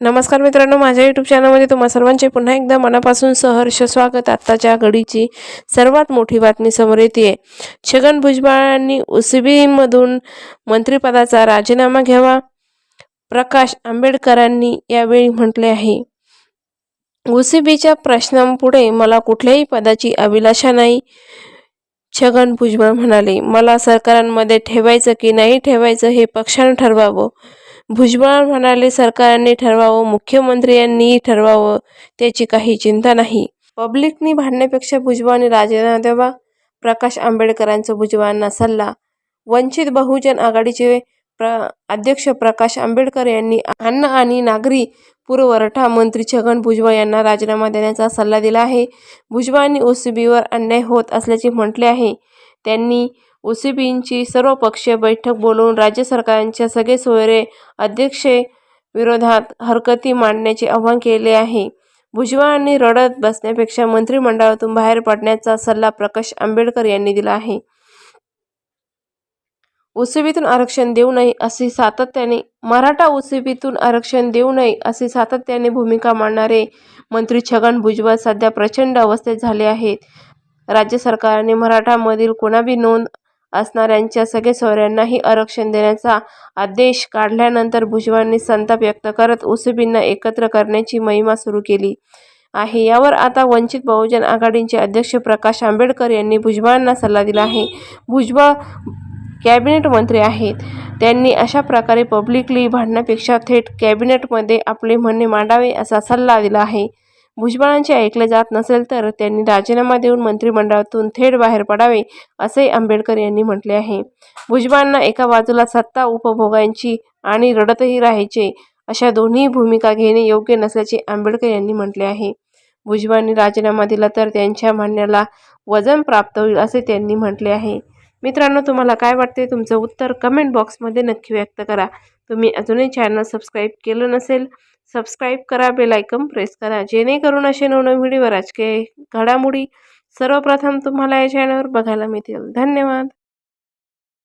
नमस्कार मित्रांनो माझ्या यूट्यूब चॅनलमध्ये तुम्हा सर्वांचे पुन्हा एकदा मनापासून सहर्ष स्वागत. आत्ताच्या घडीची सर्वात मोठी बातमी समोर येते छगन भुजबळांनी उसीबीमधून मंत्रिपदाचा राजीनामा घ्यावा. प्रकाश आंबेडकरांनी यावेळी म्हटले आहे उसीबीच्या प्रश्नांपुढे मला कुठल्याही पदाची अभिलाषा नाही छगन भुजबळ म्हणाले. मला सरकारांमध्ये ठेवायचं की नाही ठेवायचं हे पक्षानं ठरवावं. भुजबळ म्हणाले सरकारने ठरवावं मुख्यमंत्री यांनीही ठरवावं त्याची काही चिंता नाही. पब्लिकनी भांडण्यापेक्षा भुजबळांनी राजीनामा द्यावा. प्रकाश आंबेडकरांचा भुजबळांना सल्ला. वंचित बहुजन आघाडीचे प्र अध्यक्ष प्रकाश आंबेडकर यांनी अन्न आणि नागरी पुरवठा मंत्री छगन भुजबळ यांना राजीनामा देण्याचा सल्ला दिला आहे. भुजबळांनी ओसीबीवर अन्याय होत असल्याचे म्हटले आहे. त्यांनी ओसीबींची सर्वपक्षीय बैठक बोलवून राज्य सरकारांच्या सगळे सोयरे अध्यक्ष विरोधात हरकती मांडण्याचे आवाहन केले आहे. भुजबळांनी रडत बसण्यापेक्षा मंत्रिमंडळातून बाहेर पडण्याचा सल्ला प्रकाश आंबेडकर यांनी दिला आहे. ओसीबीतून आरक्षण देऊ नये असे सातत्याने मराठा ओसीबीतून आरक्षण देऊ नये असे सातत्याने भूमिका मांडणारे मंत्री छगन भुजबळ सध्या प्रचंड अवस्थेत झाले आहेत. राज्य सरकारने मराठामधील कोणाबी नोंद असणाऱ्यांच्या सगळे सोयऱ्यांनाही आरक्षण देण्याचा आदेश काढल्यानंतर भुजबळांनी संताप व्यक्त करत उसुबींना एकत्र करण्याची महिमा सुरू केली आहे. यावर आता वंचित बहुजन आघाडीचे अध्यक्ष प्रकाश आंबेडकर यांनी भुजबळांना सल्ला दिला आहे. भुजबळ कॅबिनेट मंत्री आहेत. त्यांनी अशा प्रकारे पब्लिकली भांडण्यापेक्षा थेट कॅबिनेटमध्ये आपले म्हणणे मांडावे असा सल्ला दिला आहे. भुजबळांचे ऐकले जात नसेल तर त्यांनी राजीनामा देऊन मंत्रिमंडळातून थेट बाहेर पडावे असे आंबेडकर यांनी म्हटले आहे. भुजबळांना एका बाजूला सत्ता उपभोगायची आणि रडतही राहायचे अशा दोन्ही भूमिका घेणे योग्य नसल्याचे आंबेडकर यांनी म्हटले आहे. भुजबळांनी राजीनामा दिला तर त्यांच्या म्हणण्याला वजन प्राप्त होईल असे त्यांनी म्हटले आहे. मित्रांनो तुम्हाला काय वाटते तुमचं उत्तर कमेंट बॉक्समध्ये नक्की व्यक्त करा. तुम्ही अजूनही चॅनल सबस्क्राईब केलं नसेल सबस्क्राईब करा बेलायकन प्रेस करा जेणेकरून असे नवनवीन व्हिडिओ राजकीय घडामोडी सर्वप्रथम तुम्हाला या चॅनलवर बघायला मिळतील. धन्यवाद.